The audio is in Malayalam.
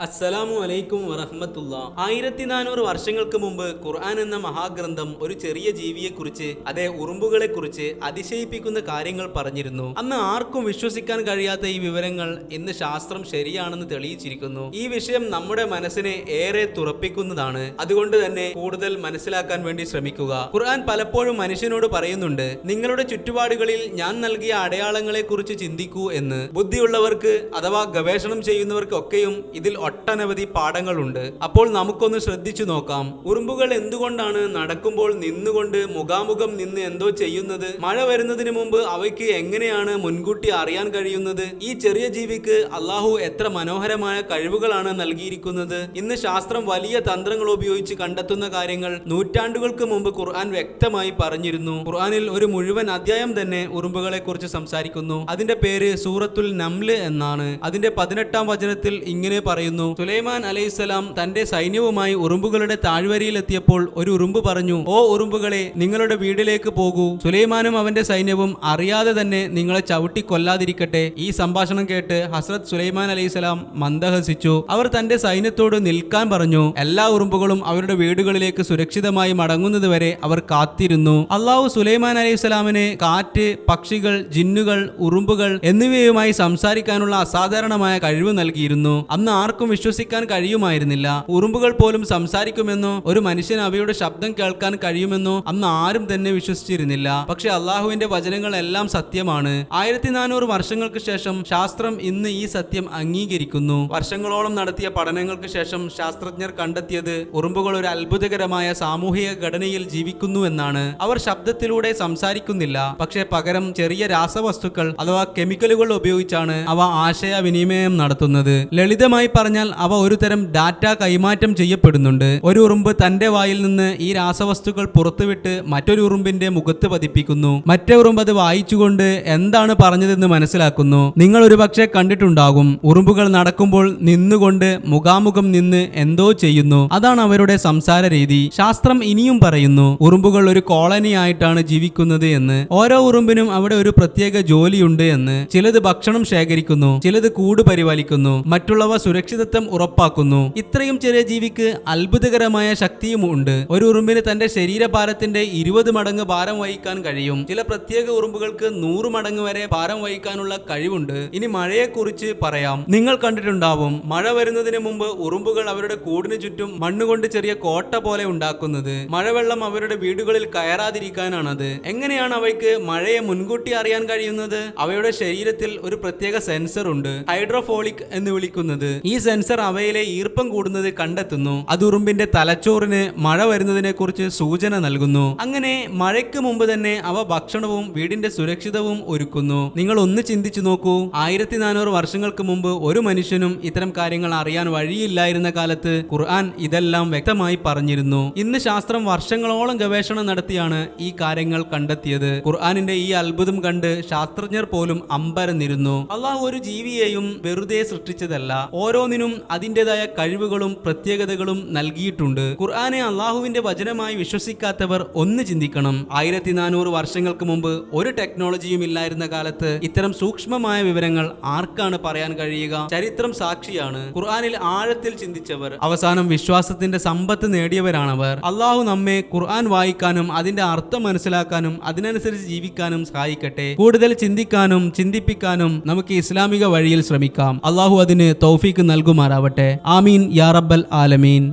അസ്സലാമു അലൈക്കും വറഹമത്തുള്ള. ആയിരത്തി നാനൂറ് വർഷങ്ങൾക്ക് മുമ്പ് ഖുർആൻ എന്ന മഹാഗ്രന്ഥം ഒരു ചെറിയ ജീവിയെക്കുറിച്ച് അതേ ഉറുമ്പുകളെ കുറിച്ച് അതിശയിപ്പിക്കുന്ന കാര്യങ്ങൾ പറഞ്ഞിരുന്നു. അന്ന് ആർക്കും വിശ്വസിക്കാൻ കഴിയാത്ത ഈ വിവരങ്ങൾ ഇന്ന് ശാസ്ത്രം ശരിയാണെന്ന് തെളിയിച്ചിരിക്കുന്നു. ഈ വിഷയം നമ്മുടെ മനസ്സിനെ ഏറെ തുറപ്പിക്കുന്നതാണ്. അതുകൊണ്ട് തന്നെ കൂടുതൽ മനസ്സിലാക്കാൻ വേണ്ടി ശ്രമിക്കുക. ഖുർആൻ പലപ്പോഴും മനുഷ്യനോട് പറയുന്നുണ്ട് നിങ്ങളുടെ ചുറ്റുപാടുകളിൽ ഞാൻ നൽകിയ അടയാളങ്ങളെ കുറിച്ച് ചിന്തിക്കൂ എന്ന്. ബുദ്ധിയുള്ളവർക്ക് അഥവാ ഗവേഷണം ചെയ്യുന്നവർക്കൊക്കെയും ഇതിൽ ഒട്ടനവധി പാഠങ്ങളുണ്ട്. അപ്പോൾ നമുക്കൊന്ന് ശ്രദ്ധിച്ചു നോക്കാം. ഉറുമ്പുകൾ എന്തുകൊണ്ടാണ് നടക്കുമ്പോൾ നിന്നുകൊണ്ട് മുഖാമുഖം നിന്ന് എന്തോ ചെയ്യുന്നത്? മഴ വരുന്നതിന് മുമ്പ് അവയ്ക്ക് എങ്ങനെയാണ് മുൻകൂട്ടി അറിയാൻ കഴിയുന്നത്? ഈ ചെറിയ ജീവിക്ക് അള്ളാഹു എത്ര മനോഹരമായ കഴിവുകളാണ് നൽകിയിരിക്കുന്നത്? ഇന്ന് ശാസ്ത്രം വലിയ തന്ത്രങ്ങൾ ഉപയോഗിച്ച് കണ്ടെത്തുന്ന കാര്യങ്ങൾ നൂറ്റാണ്ടുകൾക്ക് മുമ്പ് ഖുർആൻ വ്യക്തമായി പറഞ്ഞിരുന്നു. ഖുർആനിൽ ഒരു മുഴുവൻ അധ്യായം തന്നെ ഉറുമ്പുകളെ കുറിച്ച് സംസാരിക്കുന്നു. അതിന്റെ പേര് സൂറത്തുൽ നംൽ എന്നാണ്. അതിന്റെ പതിനെട്ടാം വചനത്തിൽ ഇങ്ങനെ പറയുന്നു. സുലൈമാൻ അലൈഹിസ്സലാം തന്റെ സൈന്യവുമായി ഉറുമ്പുകളുടെ താഴ്വരയിലെത്തിയപ്പോൾ ഒരു ഉറുമ്പ് പറഞ്ഞു ഓ ഉറുമ്പുകളെ നിങ്ങളുടെ വീട്ടിലേക്ക് പോകൂ. സുലൈമാനും അവന്റെ സൈന്യവും അറിയാതെ തന്നെ നിങ്ങളെ ചവിട്ടി കൊല്ലാതിരിക്കട്ടെ. ഈ സംഭാഷണം കേട്ട് ഹസ്രത് സുലൈമാൻ അലൈഹിസ്സലാം മന്ദഹസിച്ചു. അവർ തന്റെ സൈന്യത്തോട് നിൽക്കാൻ പറഞ്ഞു. എല്ലാ ഉറുമ്പുകളും അവരുടെ വീടുകളിലേക്ക് സുരക്ഷിതമായി മടങ്ങുന്നതുവരെ അവർ കാത്തിരുന്നു. അള്ളാഹു സുലൈമാൻ അലൈഹിസ്സലാമിനെ കാറ്റ് പക്ഷികൾ ജിന്നുകൾ ഉറുമ്പുകൾ എന്നിവയുമായി സംസാരിക്കാനുള്ള അസാധാരണമായ കഴിവ് നൽകിയിരുന്നു. അന്ന് ആർക്കും വിശ്വസിക്കാൻ കഴിയുമായിരുന്നില്ല. ഉറുമ്പുകൾ പോലും സംസാരിക്കുമെന്നോ ഒരു മനുഷ്യൻ അവയുടെ ശബ്ദം കേൾക്കാൻ കഴിയുമെന്നോ അന്ന് ആരും തന്നെ വിശ്വസിച്ചിരുന്നില്ല. പക്ഷെ അള്ളാഹുവിന്റെ വചനങ്ങൾ എല്ലാം സത്യമാണ്. ആയിരത്തി നാനൂറ് വർഷങ്ങൾക്ക് ശേഷം ശാസ്ത്രം ഇന്ന് ഈ സത്യം അംഗീകരിക്കുന്നു. വർഷങ്ങളോളം നടത്തിയ പഠനങ്ങൾക്ക് ശേഷം ശാസ്ത്രജ്ഞർ കണ്ടെത്തിയത് ഉറുമ്പുകൾ ഒരു അത്ഭുതകരമായ സാമൂഹിക ഘടനയിൽ ജീവിക്കുന്നു എന്നാണ്. അവർ ശബ്ദത്തിലൂടെ സംസാരിക്കുന്നില്ല. പക്ഷെ പകരം ചെറിയ രാസവസ്തുക്കൾ അഥവാ കെമിക്കലുകൾ ഉപയോഗിച്ചാണ് അവ ആശയവിനിമയം നടത്തുന്നത്. ലളിതമായി പറഞ്ഞാൽ അവ ഒരു തരം ഡാറ്റ കൈമാറ്റം ചെയ്യപ്പെടുന്നുണ്ട്. ഒരു ഉറുമ്പ് തന്റെ വായിൽ നിന്ന് ഈ രാസവസ്തുക്കൾ പുറത്തുവിട്ട് മറ്റൊരു ഉറുമ്പിന്റെ മുഖത്ത് പതിപ്പിക്കുന്നു. മറ്റേ ഉറുമ്പ് അത് വായിച്ചുകൊണ്ട് എന്താണ് പറഞ്ഞതെന്ന് മനസ്സിലാക്കുന്നു. നിങ്ങൾ ഒരുപക്ഷെ കണ്ടിട്ടുണ്ടാകും. ഉറുമ്പുകൾ നടക്കുമ്പോൾ നിന്നുകൊണ്ട് മുഖാമുഖം നിന്ന് എന്തോ ചെയ്യുന്നു. അതാണ് അവരുടെ സംസാര രീതി. ശാസ്ത്രം ഇനിയും പറയുന്നു ഉറുമ്പുകൾ ഒരു കോളനി ആയിട്ടാണ് ജീവിക്കുന്നത് എന്ന്. ഓരോ ഉറുമ്പിനും അവിടെ ഒരു പ്രത്യേക ജോലിയുണ്ട് എന്ന്. ചിലത് ഭക്ഷണം ശേഖരിക്കുന്നു ചിലത് കൂട് പരിപാലിക്കുന്നു. മറ്റുള്ളവ സുരക്ഷിതത്വം ഉറപ്പാക്കുന്നു. ഇത്രയും ചെറിയ ജീവിക്ക് അത്ഭുതകരമായ ശക്തിയും ഉണ്ട്. ഒരു ഉറുമ്പിന് തന്റെ ശരീരഭാരത്തിന്റെ ഇരുപത് മടങ്ങ് ഭാരം വഹിക്കാൻ കഴിയും. ചില പ്രത്യേക ഉറുമ്പുകൾക്ക് നൂറ് മടങ്ങ് വരെ ഭാരം വഹിക്കാനുള്ള കഴിവുണ്ട്. ഇനി മഴയെക്കുറിച്ച് പറയാം. നിങ്ങൾ കണ്ടിട്ടുണ്ടാവും മഴ വരുന്നതിന് മുമ്പ് ഉറുമ്പുകൾ അവരുടെ കൂടിന് ചുറ്റും മണ്ണുകൊണ്ട് ചെറിയ കോട്ട പോലെ ഉണ്ടാക്കുന്നത്. മഴവെള്ളം അവരുടെ വീടുകളിൽ കയറാതിരിക്കാനാണത്. എങ്ങനെയാണ് അവയ്ക്ക് മഴയെ മുൻകൂട്ടി അറിയാൻ കഴിയുന്നത്? അവയുടെ ശരീരത്തിൽ ഒരു പ്രത്യേക സെൻസർ ഉണ്ട് ഹൈഡ്രോഫോളിക് എന്ന് വിളിക്കുന്നത്. ഈ സെൻസർ അവയിലെ ഈർപ്പം കൂടുന്നത് കണ്ടെത്തുന്നു. അതുറുമ്പിന്റെ തലച്ചോറിന് മഴ വരുന്നതിനെ കുറിച്ച് സൂചന നൽകുന്നു. അങ്ങനെ മഴയ്ക്ക് മുമ്പ് തന്നെ അവ ഭക്ഷണവും വീടിന്റെ സുരക്ഷിതവും ഒരുക്കുന്നു. നിങ്ങൾ ഒന്ന് ചിന്തിച്ചു നോക്കൂ. ആയിരത്തി നാനൂറ് വർഷങ്ങൾക്ക് മുമ്പ് ഒരു മനുഷ്യനും ഇത്തരം കാര്യങ്ങൾ അറിയാൻ വഴിയില്ലായിരുന്ന കാലത്ത് ഖുർആൻ ഇതെല്ലാം വ്യക്തമായി പറഞ്ഞിരുന്നു. ഇന്ന് ശാസ്ത്രം വർഷങ്ങളോളം ഗവേഷണം നടത്തിയാണ് ഈ കാര്യങ്ങൾ കണ്ടെത്തിയത്. ഖുർആാനിന്റെ ഈ അത്ഭുതം കണ്ട് ശാസ്ത്രജ്ഞർ പോലും അമ്പരന്നിരുന്നു. അള്ളാഹു ഒരു ജീവിയെയും വെറുതെ സൃഷ്ടിച്ചതല്ല. ഓരോന്നിനും അതിന്റെതായ കഴിവുകളും പ്രത്യേകതകളും നൽകിയിട്ടുണ്ട്. ഖുർആനെ അള്ളാഹുവിന്റെ വചനമായി വിശ്വസിക്കാത്തവർ ഒന്ന് ചിന്തിക്കണം. ആയിരത്തി നാനൂറ് വർഷങ്ങൾക്ക് മുമ്പ് ഒരു ടെക്നോളജിയും ഇല്ലായിരുന്ന കാലത്ത് ഇത്തരം സൂക്ഷ്മമായ വിവരങ്ങൾ ആർക്കാണ് പറയാൻ കഴിയുക? ചരിത്രം സാക്ഷിയാണ്. ഖുർആാനിൽ ആഴത്തിൽ ചിന്തിച്ചവർ അവസാനം വിശ്വാസത്തിന്റെ സമ്പത്ത് നേടിയവരാണവർ. അള്ളാഹു നമ്മെ ഖുർആൻ വായിക്കാനും അതിന്റെ അർത്ഥം മനസ്സിലാക്കാനും അതിനനുസരിച്ച് ജീവിക്കാനും സഹായിക്കട്ടെ. കൂടുതൽ ചിന്തിക്കാനും ചിന്തിപ്പിക്കാനും നമുക്ക് ഇസ്ലാമിക വഴിയിൽ ശ്രമിക്കാം. അള്ളാഹു അതിന് തൗഫീക്ക് നൽകുമാറാവട്ടെ. ആമീൻ. യാ റബ്ബൽ ആലമീൻ.